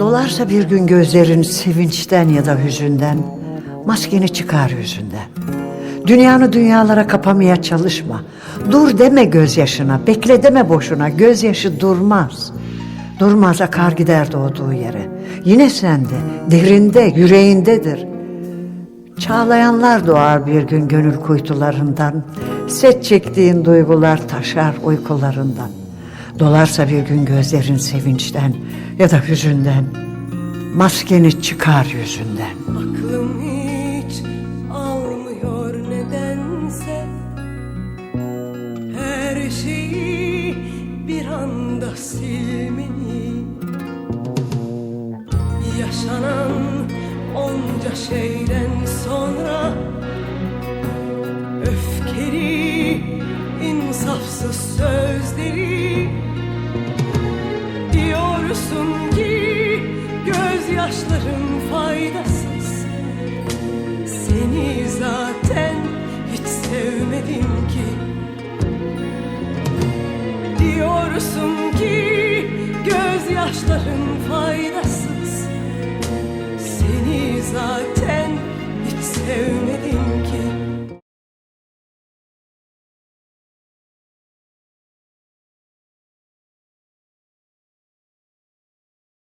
Dolarsa bir gün gözlerin sevinçten ya da hüzünden, maskeni çıkar yüzünden. Dünyanı dünyalara kapamaya çalışma. Dur deme gözyaşına, bekle deme boşuna, gözyaşı durmaz. Durmaz akar gider doğduğu yere. Yine sende, derinde, yüreğindedir. Çağlayanlar doğar bir gün gönül kuytularından. Set çektiğin duygular taşar uykularından. Dolarsa bir gün gözlerin sevinçten ya da hüzünden. Maskeni çıkar yüzünden. Aklım hiç almıyor nedense Her şeyi bir anda silmeni Yaşanan onca şeyden sonra Öfkeli, insafsız sözleri gözyaşların faydasız. Seni zaten hiç sevmedim ki. Diyorsun ki gözyaşların faydasız